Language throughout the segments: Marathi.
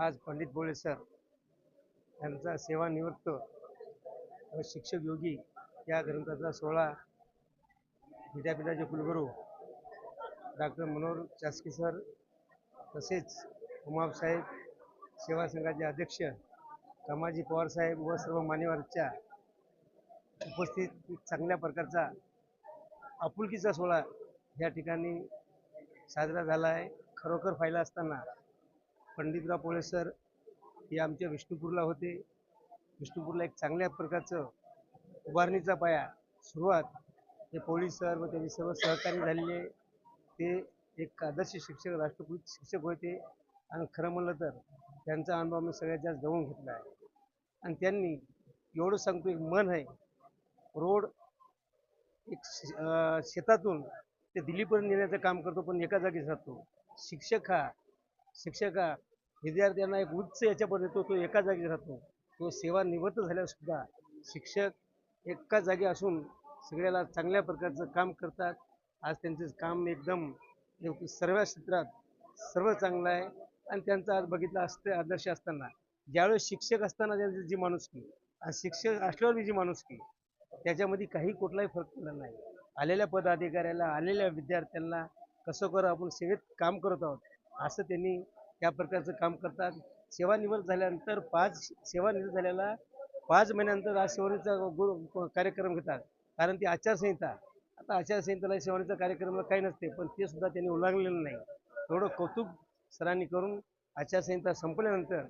आज पंडित बोळे सर यांचा सेवानिवृत्त व शिक्षक योगी या ग्रंथाचा सोहळा विद्यापीठाचे कुलगुरू डॉक्टर मनोहर चास्की सर तसेच उमाबसाहेब सेवा संघाचे अध्यक्ष कामाजी पवारसाहेब व सर्व मान्यवरच्या उपस्थित चांगल्या प्रकारचा आपुलकीचा सोहळा या ठिकाणी साजरा झाला आहे. खरोखर पाहिला असताना पंडितराव पोळे सर हे आमच्या विष्णुपूरला होते. विष्णुपूरला एक चांगल्या प्रकारचं उभारणीचा पाया सुरुवात हे पोळी सर व त्यांनी सर्व सहकारी झालेले ते एक आदर्श शिक्षक राष्ट्रकुल शिक्षक होते. आणि खरं म्हणलं तर त्यांचा अनुभव मी सगळ्यात जास्त जवळून घेतला आहे. आणि त्यांनी एवढं सांगतो एक मन आहे. रोड एक शे- शेतातून ते दिल्लीपर्यंत नेण्याचं काम करतो पण एका जागीच राहतो शिक्षक हा शिक्षक हा विद्यार्थ्यांना एक उच्च याच्यापर्यंत येतो तो एका जागी राहतो. तो सेवानिवृत्त झाल्यासुद्धा शिक्षक एका जागी असून सगळ्याला चांगल्या प्रकारचं काम करतात. आज त्यांचं काम एकदम सर्व क्षेत्रात सर्व चांगलं आहे. आणि त्यांचा आज बघितला असतं आदर्श असताना. ज्यावेळेस शिक्षक असताना त्यांची जी माणुसकी आणि शिक्षक असल्यावर जी माणुसकी त्याच्यामध्ये काही कुठलाही फरक पडला नाही. आलेल्या पदाधिकाऱ्याला आलेल्या विद्यार्थ्यांना कसं करू आपण सेवेत काम करत आहोत असं त्यांनी त्या प्रकारचं काम करतात. सेवानिवृत्त झाल्यानंतर पाच सेवानिवृत्त झाल्याला पाच महिन्यानंतर आज सेवानीचा गु- कार्यक्रम घेतात. कारण ती आचारसंहिता. आता आचारसंहितेला सेवानीचा कार्यक्रम काही नसते पण ते सुद्धा त्यांनी उलांगलेलं नाही. थोडं कौतुक सरांनी करून आचारसंहिता संपल्यानंतर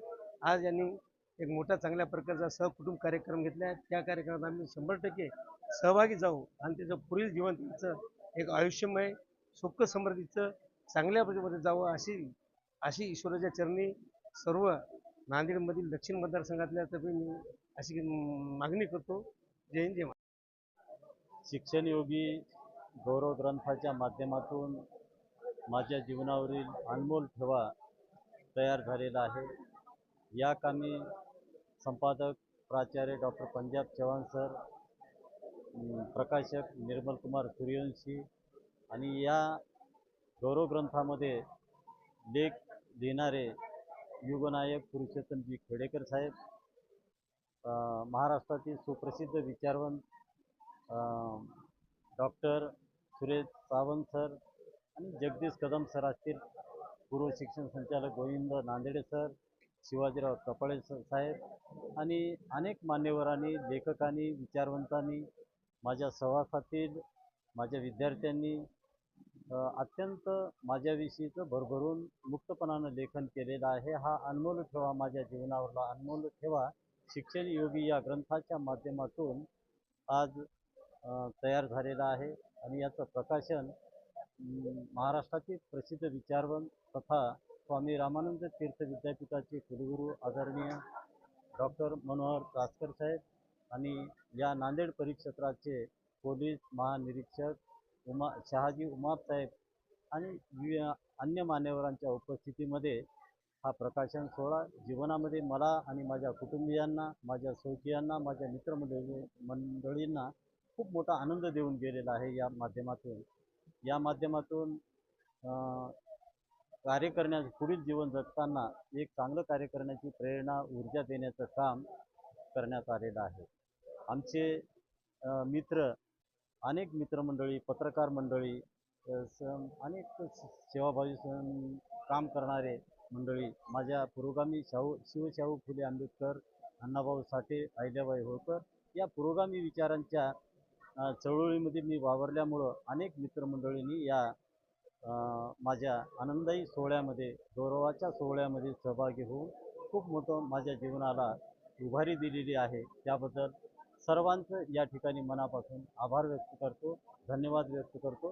आज यांनी एक मोठा चांगल्या प्रकारचा सहकुटुंब कार्यक्रम घेतला आहे त्या कार्यक्रमात आम्ही शंभर टक्के सहभागी जाऊ आणि त्याचं पुढील जीवन त्यांचं एक आयुष्यमय सुख समृद्धीचं चांगल्या पद्धतीमध्ये जावं अशी अशी ईश्वराच्या चरणी सर्व नांदेडमधील दक्षिण मतदारसंघातल्या तर्फे मी अशी मागणी करतो. जय हिंद जय शिक्षण योगी गौरव ग्रंथाच्या माध्यमातून माझ्या जीवनावरील अनमोल ठेवा तयार झालेला आहे. या कामी संपादक प्राचार्य डॉक्टर पंजाब चव्हाण सर प्रकाशक निर्मल कुमार सूर्यवंशी आणि या गौरव ग्रंथामध्ये लेख देणारे युगनायक पुरुषोत्तमजी खेडेकर साहेब महाराष्ट्रातील सुप्रसिद्ध विचारवंत डॉक्टर सुरेश सावंत सर आणि जगदीश कदम सर असतील पूर्व शिक्षण संचालक गोविंद नांदेडे सर शिवाजीराव कपाळे सर साहेब आणि अनेक मान्यवरांनी लेखकांनी विचारवंतांनी माझ्या सहवासातील माझ्या विद्यार्थ्यांनी अत्यंत माझ्याविषयीचं भरभरून मुक्तपणानं लेखन केलेलं आहे. हा अनमोल ठेवा माझ्या जीवनावरला अनमोल ठेवा. शिक्षण योगी या ग्रंथाच्या माध्यमातून आज तयार झालेला आहे. आणि याचं प्रकाशन महाराष्ट्रातील प्रसिद्ध विचारवंत तथा स्वामी रामानंद तीर्थ विद्यापीठाचे कुलगुरू आदरणीय डॉक्टर मनोहर कासकर साहेब आणि या नांदेड परिक्षेत्राचे पोलीस महानिरीक्षक उमा शहाजी उमापसाहेब आणि वि अन्य मान्यवरांच्या उपस्थितीमध्ये हा प्रकाशन सोहळा जीवनामध्ये मला आणि माझ्या कुटुंबियांना माझ्या सौकीयांना माझ्या मित्रमंडळी मंडळींना खूप मोठा आनंद देऊन गेलेला आहे या माध्यमातून. या माध्यमातून कार्य करण्यास पुढील जीवन जगताना एक चांगलं कार्य करण्याची प्रेरणा ऊर्जा देण्याचं काम करण्यात आलेलं आहे. आमचे मित्र अनेक मित्रमंडळी पत्रकार मंडळी स- अनेक सेवाभावी काम करणारे मंडळी माझ्या पुरोगामी शाहू शिवशाहू फुले आंबेडकर अण्णाभाऊ साठे अहिल्याबाई होळकर या पुरोगामी विचारांच्या चळवळीमध्ये मी वावरल्यामुळं अनेक मित्रमंडळींनी या माझ्या आनंदायी सोहळ्यामध्ये गौरवाच्या सोहळ्यामध्ये सहभागी होऊन खूप मोठं माझ्या जीवनाला उभारी दिलेली आहे. त्याबद्दल सर्वांचं या ठिकाणी मनापासून आभार व्यक्त करतो. धन्यवाद व्यक्त करतो.